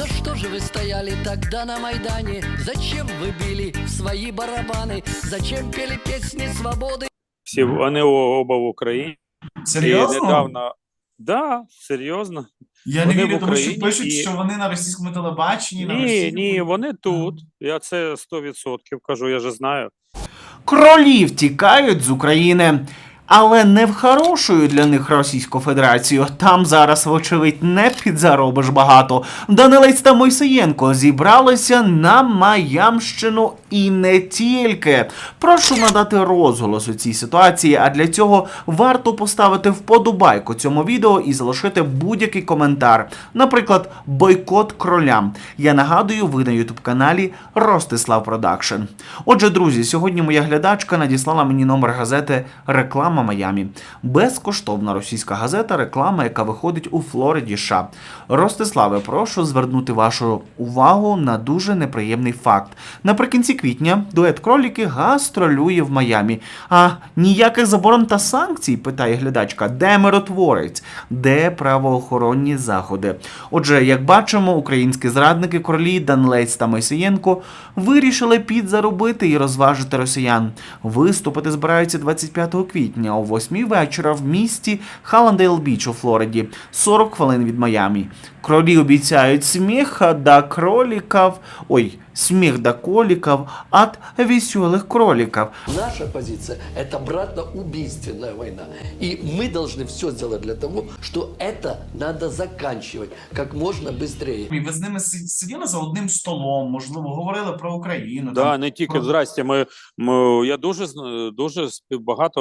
За что же вы стояли тогда на Майдане? Зачем вы били в свои барабаны? Зачем пели песни свободы? Всі вони о- оба в Україні. І Серйозно? недавно. Да, серйозно. Я не Вони в вірю, тому що Україні пишуть, і- що вони на російському телебаченні. на Ні, російському- ні, вони тут. Я це 100% кажу, я же знаю. Кролі втікають з України. Але не в хорошою для них Російську Федерацію. Там зараз, вочевидь, не підзаробиш багато. Данилець та Мойсеєнко зібралися на Маямщину і не тільки. Прошу надати розголос у цій ситуації, а для цього варто поставити вподобайку цьому відео і залишити будь-який коментар. Наприклад, бойкот кролям. Я нагадую, ви на ютуб каналі Ростислав Продакшн. Отже, друзі, сьогодні моя глядачка надіслала мені номер газети Реклама Майамі. Безкоштовна російська газета, реклама, яка виходить у Флориді. США. Ростиславе, прошу звернути вашу увагу на дуже неприємний факт. Наприкінці квітня дует кроліки гастролює в Майамі. А ніяких заборон та санкцій? питає глядачка. Де миротворець? Де правоохоронні заходи? Отже, як бачимо, українські зрадники королі Данлець та Мойсієнко вирішили підзаробити і розважити росіян. Виступити збираються 25 квітня о 8 вечора в місті Халандейл Біч у Флориді, 40 хвилин від Майамі. Кролі обіцяють сміх до кроликів, ой, сміх до коліків від веселих кроликів. Наша позиция – это братно-убийственная война. И мы должны все сделать для того, что это надо заканчивать как можно быстрее. І ви з ними си- сиділи за одним столом, можливо, говорили про Україну. Да, там, не тільки про- здрасте. Ми, ми я дуже зна- дуже спів- багато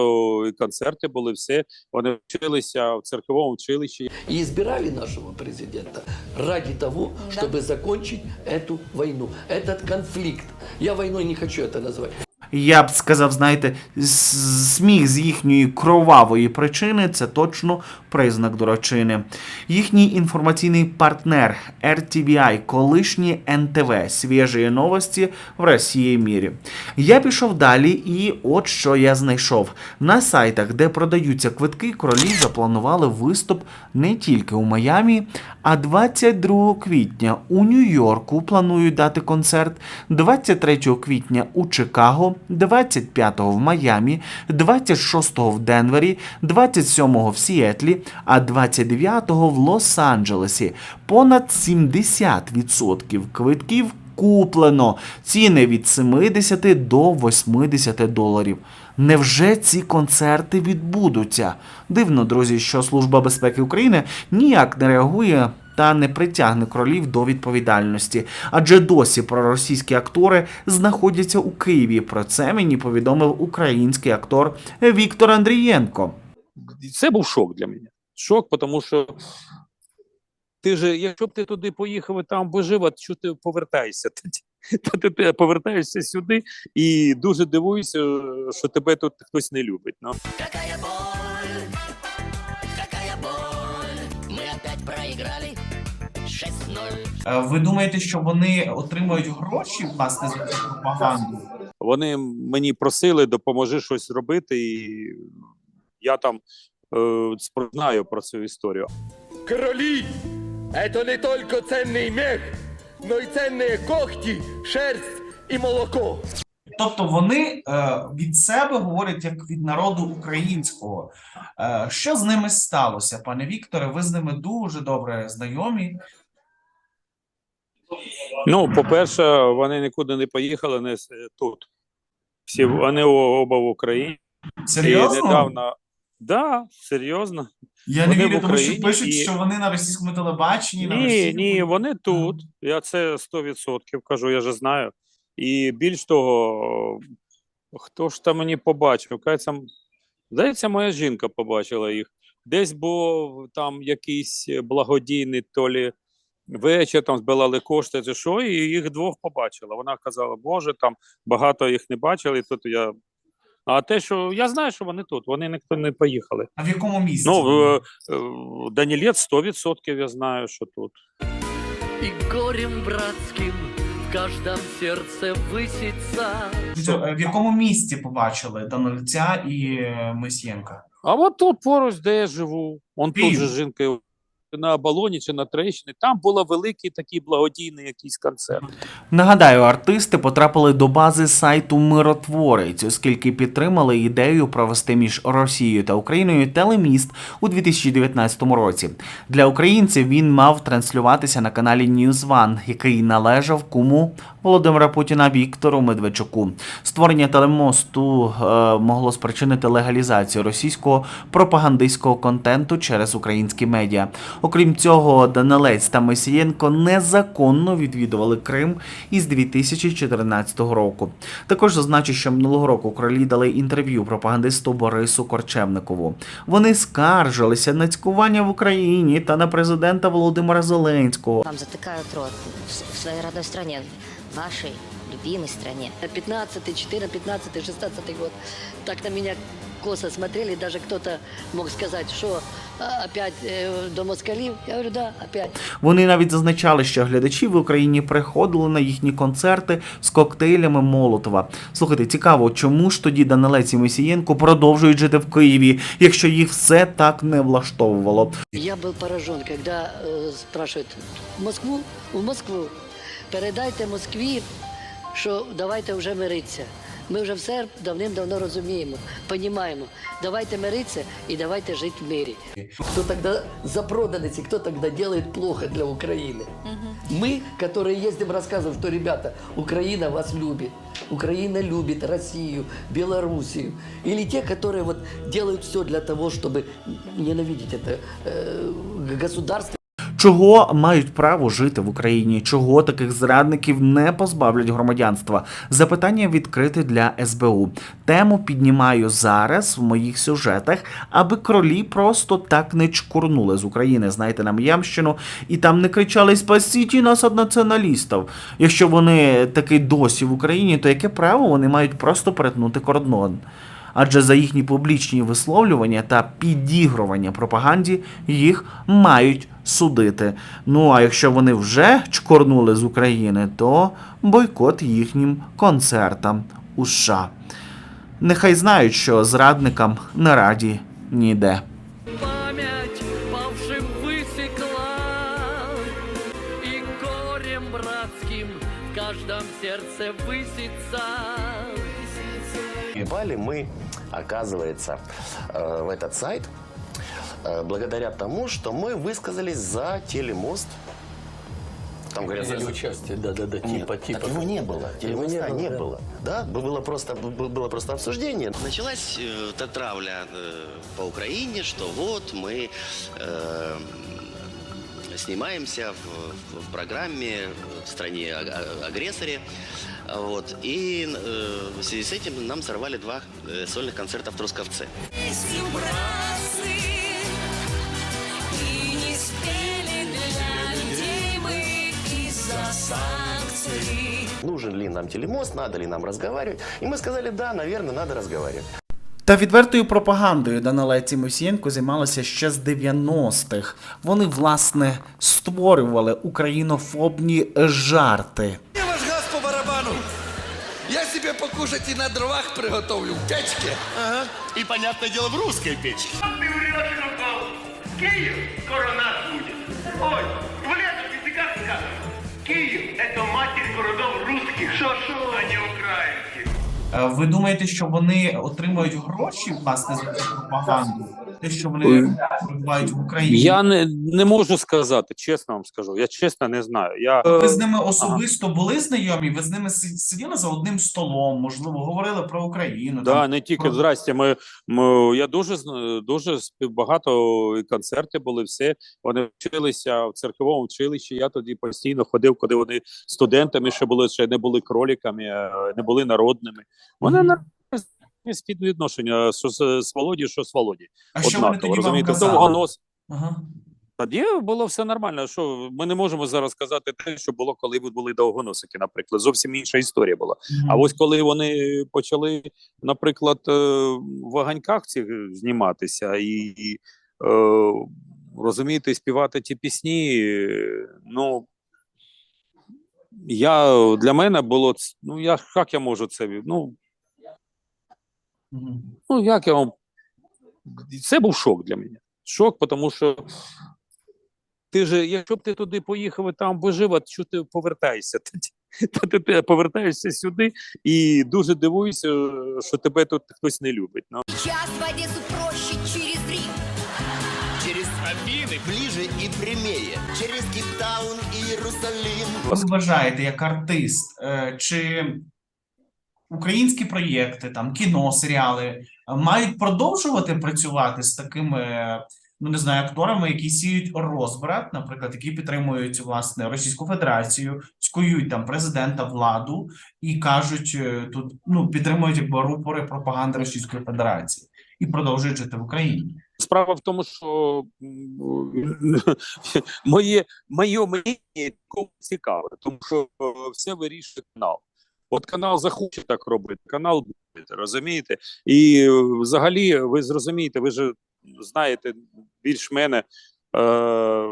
і концерти були. Все вони вчилися в церковному училищі. И избирали нашего президента ради того, чтобы закончить эту войну, этот конфликт. Я войной не хочу это назвать. Я б сказав, знаєте, сміх з їхньої кровавої причини це точно признак дурачини. Їхній інформаційний партнер RTVI, колишній НТВ, свіжі новості в Росії мірі. Я пішов далі, і от що я знайшов. На сайтах, де продаються квитки, королі запланували виступ не тільки у Майамі, а 22 квітня у Нью-Йорку планують дати концерт, 23 квітня у Чикаго, 25 в Майамі, 26-го в Денвері, 27-го в Сіетлі, а 29-го в Лос-Анджелесі. Понад 70% квитків куплено. Ціни від 70 до 80 доларів. Невже ці концерти відбудуться? Дивно, друзі, що Служба безпеки України ніяк не реагує та не притягне кролів до відповідальності, адже досі проросійські актори знаходяться у Києві. Про це мені повідомив український актор Віктор Андрієнко. Це був шок для мене. Шок, тому що ти же, якщо б ти туди поїхав і там би жив, а що ти повертаєшся? Та ти, ти повертаєшся сюди і дуже дивуюся, що тебе тут хтось не любить. Ну. Какая боль, какая боль, мы опять проиграли 6-0. Е, Ви думаєте, що вони отримують гроші власне за цю пропаганду? Вони мені просили, допоможи щось зробити, і я там е, спро- знаю про цю історію. Короли – это не только ценный мех, но и ценные когти, шерсть и молоко. Тобто вони е, від себе говорять як від народу українського. Е, що з ними сталося, пане Вікторе? Ви з ними дуже добре знайомі. Ну, по-перше, вони нікуди не поїхали, не тут. Всі вони оба в Україні. Серйозно? І недавно. Да, серйозно. Я не вони в вірю, тому що пишуть, і- що вони на російському телебаченні. на Ні, російському- ні, вони тут. Я це 100% кажу, я же знаю. І більш того, хто ж там мені побачив? Кажеться, здається, моя жінка побачила їх. Десь був там якийсь благодійний то лі вечір, там збирали кошти, чи що, і їх двох побачила. Вона казала, Боже, там багато їх не бачили, і тут я. А те, що я знаю, що вони тут, вони ніхто не поїхали. А в якому місці? Ну, е, е, Данілець 100% я знаю, що тут. И горем братским в каждом сердце высится. Е, в якому місці побачили Данильця і е, Мисєнка? А от тут поруч, де я живу, он тут же жінка. На Оболоні чи на Трещині. Там був великий такий благодійний якийсь концерт. Нагадаю, артисти потрапили до бази сайту Миротворець, оскільки підтримали ідею провести між Росією та Україною телеміст у 2019 році. Для українців він мав транслюватися на каналі News One, який належав куму Володимира Путіна Віктору Медведчуку. Створення телемосту е, могло спричинити легалізацію російського пропагандистського контенту через українські медіа. Окрім цього, Данилець та Месієнко незаконно відвідували Крим із 2014 року. Також зазначу, що минулого року кролі дали інтерв'ю пропагандисту Борису Корчевникову. Вони скаржилися на цькування в Україні та на президента Володимира Зеленського. Вам затыкают рот в, с- в своей родной стране, в вашей любимой стране. 15, 14, 15, 16 год. Так на меня косо смотрели, даже кто-то мог сказать, что а, опять э, до москалів. Я говорю, да, опять. Вони навіть зазначали, що глядачі в Україні приходили на їхні концерти з коктейлями Молотова. Слухайте, цікаво, чому ж тоді Данилець і Месієнко продовжують жити в Києві, якщо їх все так не влаштовувало. Я был поражен, когда э, спрашивают, в Москву? В Москву. Передайте Москві, що давайте вже миритися. Ми вже все давним-давно розуміємо, понімаємо. Давайте миритися і давайте жити в мирі. Кто тогда за проданность и кто тогда делает плохо для Украины? Мы, которые ездим, рассказываем, что, ребята, Украина вас любит. Украина любит Россию, Белоруссию. Или те, которые вот делают все для того, чтобы ненавидеть это э, государство. Чого мають право жити в Україні? Чого таких зрадників не позбавлять громадянства? Запитання відкрите для СБУ. Тему піднімаю зараз в моїх сюжетах, аби кролі просто так не чкурнули з України, знаєте, на М'ямщину, і там не кричали «Спасіть нас від націоналістів». Якщо вони таки досі в Україні, то яке право вони мають просто перетнути кордон? Адже за їхні публічні висловлювання та підігрування пропаганді їх мають судити. Ну а якщо вони вже чкорнули з України, то бойкот їхнім концертам у США. Нехай знають, що зрадникам не раді ніде. Память павшим высекла И горем братским в сердце высится Попали мы, оказывается, э, в этот сайт э, благодаря тому, что мы высказались за телемост. Там говорят, за- участие, да-да-да, Нет, так его не было. Его не, не было, было. Да, было просто, было просто обсуждение. Началась э, эта травля э, по Украине, что вот мы э, снимаемся в, в программе в стране а- а- агрессоре. А Вот. И э, в связи с этим нам сорвали два э, сольных концерта в Трусковце. И не спели для людей мы из-за санкций Нужен ли нам телемост, надо ли нам разговаривать. И мы сказали, да, наверное, надо разговаривать. Та відвертою пропагандою Данилець і Мосієнко займалися ще з 90-х. Вони, власне, створювали українофобні жарти. себе покушать и на дровах приготовлю в печке. Ага. И, понятное дело, в русской печке. Киев скоро нас будет. Ой, в летописи ты как скажешь? Киев – это матерь городов русских, шо-шо, а не украинских. Е, Ви думаєте, що вони отримують гроші власне за цю пропаганду? Те, що вони перебувають в Україні? Я не, не можу сказати, чесно вам скажу. Я чесно не знаю. Я, Ви з ними особисто були знайомі? Ви з ними си- сиділи за одним столом, можливо, говорили про Україну. Да, там, не тільки про- здрасте. Ми, ми я дуже дуже багато і концерти були. Все вони вчилися в церковому училищі. Я тоді постійно ходив, коли вони студентами ще були, ще не були кроліками, е, не були народними. Вони Мгм. на співвідношення, що з, з Володі, що з Володі. А що вони тоді вам розумієте, казали? довгонос. Ага. Тоді було все нормально. Що ми не можемо зараз сказати те, що було, коли були довгоносики, наприклад. Зовсім інша історія була. А ось коли вони почали, наприклад, е, в ваганьках цих зніматися і, е, розумієте, співати ті пісні, ну я для мене було ну я як я можу це ну. Ну як я вам це був шок для мене. Шок, тому що Ти ж, якщо б ти туди поїхав і там би жив, а що ти повертаєшся? Тоді? Та ти, ти повертаєшся сюди і дуже дивуюся, що тебе тут хтось не любить. Ну. Час в Одессу проще через Рим. Через Афины ближе и прямее. Через Кейптаун и Иерусалим. Ви вважаєте, як артист, е, чи українські проєкти, там кіно, серіали е, мають продовжувати працювати з такими, е, ну не знаю, акторами, які сіють розбрат, наприклад, які підтримують власне Російську Федерацію, скують там президента владу і кажуть е, тут, ну підтримують якби рупори пропаганди Російської Федерації і продовжують жити в Україні. Справа в тому, що моє, моє не цікаве, тому що все вирішує канал. От канал захоче так робити, канал буде, розумієте? І взагалі, ви зрозумієте, ви ж знаєте більш мене, е,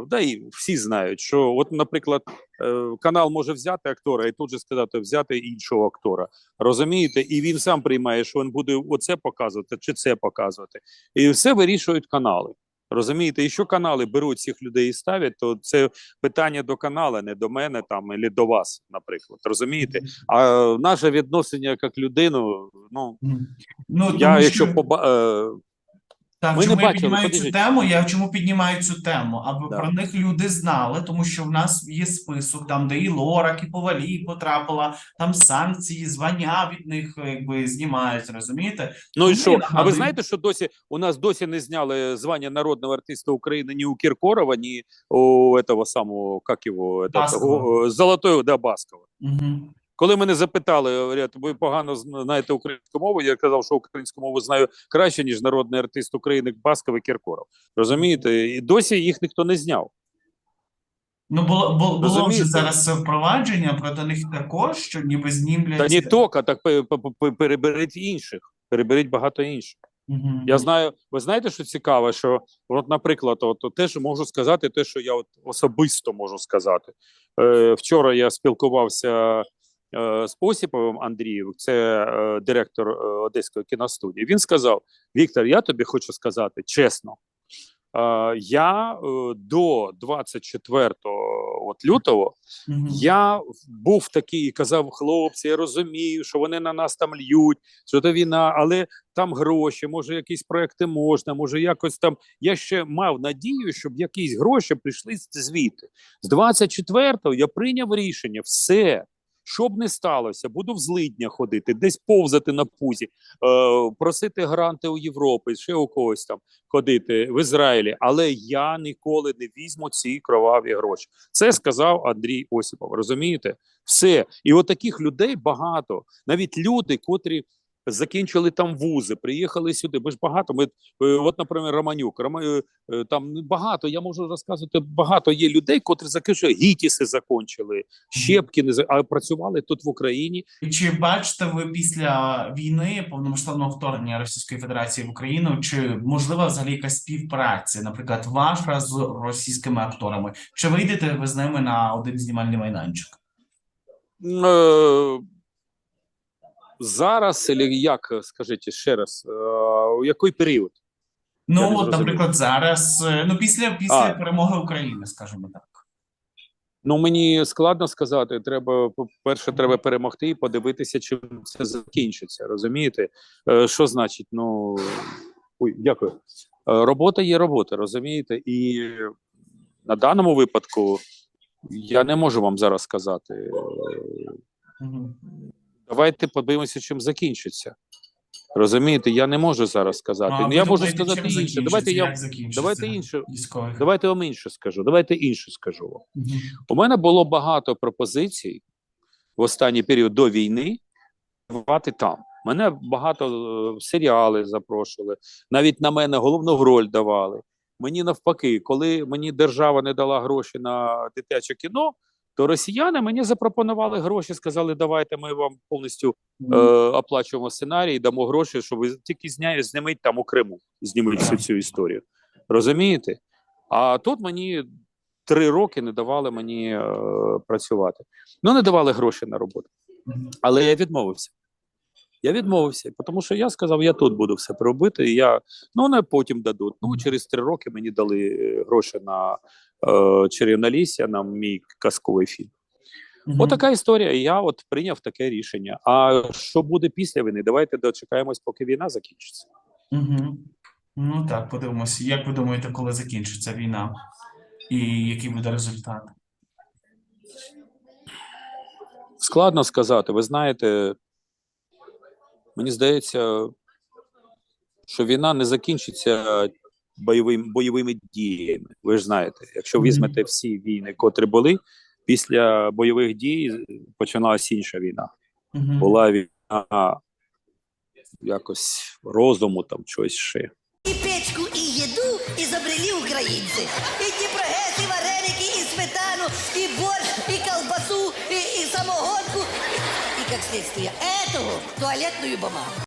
да і всі знають, що, от, наприклад, е, канал може взяти актора і тут же сказати, взяти іншого актора. Розумієте? І він сам приймає, що він буде оце показувати чи це показувати. І все вирішують канали. Розумієте, і що канали беруть цих людей і ставлять, то це питання до каналу, не до мене там, або до вас, наприклад. Розумієте? А наше відношення як людину, ну Ну я якщо що- поба... е, Так, Ми не чому я бачили, піднімаю цю тему? Я чому піднімаю цю тему? Аби Да. про них люди знали, тому що в нас є список, там де і Лора, і Повалій потрапила, там санкції, звання від них якби знімають, розумієте? Ну і Тому що? я А ви нагадую- знаєте, що досі у нас досі не зняли звання народного артиста України ні у Кіркорова, ні у этого самого, як його, этот, Баскова. го- Золотої да, Баскова. Угу. Коли мене запитали, говорять, ви погано знаєте українську мову, я казав, що українську мову знаю краще, ніж народний артист України Басков і Кіркоров. Розумієте? І досі їх ніхто не зняв. Ну було, було, було вже зараз впровадження проти них також, що ніби знімлять. Та не тільки, так пе- пе- пе- переберіть інших, переберіть багато інших. Мгм. Я знаю, ви знаєте, що цікаве, що от, наприклад, от, от теж можу сказати, те, що я от особисто можу сказати. Е, вчора я спілкувався з Осіповим Андрієм, це е, директор е, Одеської кіностудії. Він сказав: Віктор, я тобі хочу сказати чесно. Е, я е, до 24 от лютого Мгм. я був такий і казав, хлопці, я розумію, що вони на нас там льють, що це війна, але там гроші, може, якісь проекти можна, може, якось там. Я ще мав надію, щоб якісь гроші прийшли звідти. З 24-го я прийняв рішення, все. Що б не сталося, буду в злидня ходити, десь повзати на пузі, е, просити гранти у Європи, ще у когось там ходити в Ізраїлі. Але я ніколи не візьму ці кроваві гроші. Це сказав Андрій Осіпов. Розумієте? Все. І от таких людей багато. Навіть люди, котрі закінчили там вузи, приїхали сюди. Ми ж багато. Ми, е, от, наприклад, Романюк, Рома, е, е, там багато. Я можу розказувати, багато є людей, котрі закінчили, гітіси закончили, Щепкіни, за- а працювали тут в Україні. Чи бачите ви після війни повномасштабного вторгнення Російської Федерації в Україну, чи можлива взагалі якась співпраця, наприклад, ваша з російськими акторами? Чи вийдете ви з ними на один знімальний майданчик? Е, зараз, як, скажіть ще раз, е, у який період? Ну от, наприклад, зараз, е, ну після після А. перемоги України, скажімо так. Ну мені складно сказати. Треба по-перше, треба перемогти і подивитися, чим це закінчиться. Розумієте? Е, що значить? Ну ой, дякую. Е, робота є робота, розумієте? І на даному випадку я не можу вам зараз сказати. Давайте подивимося, чим закінчиться. Розумієте, я не можу зараз сказати. Ну, а Ну, я можу сказати інше. Давайте я давайте інше. військових? Давайте вам інше скажу. Давайте інше скажу вам. Мгм. У мене було багато пропозицій в останній період до війни бувати там. Мене багато е, в серіали запрошували, навіть на мене головну роль давали. Мені навпаки, коли мені держава не дала гроші на дитяче кіно, то росіяни мені запропонували гроші, сказали, давайте ми вам повністю е, оплачуємо сценарій, дамо гроші, щоб ви тільки зня... зніміть там у Криму, зніміть всю цю історію. Розумієте? А тут мені три роки не давали мені е, працювати. Ну, не давали гроші на роботу. Але я відмовився. Я відмовився, тому що я сказав, я тут буду все робити. І я, ну, вони потім дадуть. Ну, через три роки мені дали е, гроші на е, Чарівна Лісся, на мій казковий фільм. Мгм. Отака історія. І я от прийняв таке рішення. А що буде після війни? Давайте дочекаємось, поки війна закінчиться. Угу. Ну так, подивимося. Як ви думаєте, коли закінчиться війна? І який буде результат? Складно сказати. Ви знаєте, мені здається, що війна не закінчиться бойовим, бойовими діями. Ви ж знаєте, якщо візьмете всі війни, котрі були, після бойових дій починалася інша війна. Угу. Була війна якось розуму, там щось ще. И печку, и еду изобрели украинцы. Как следствие этого, туалетную бумагу.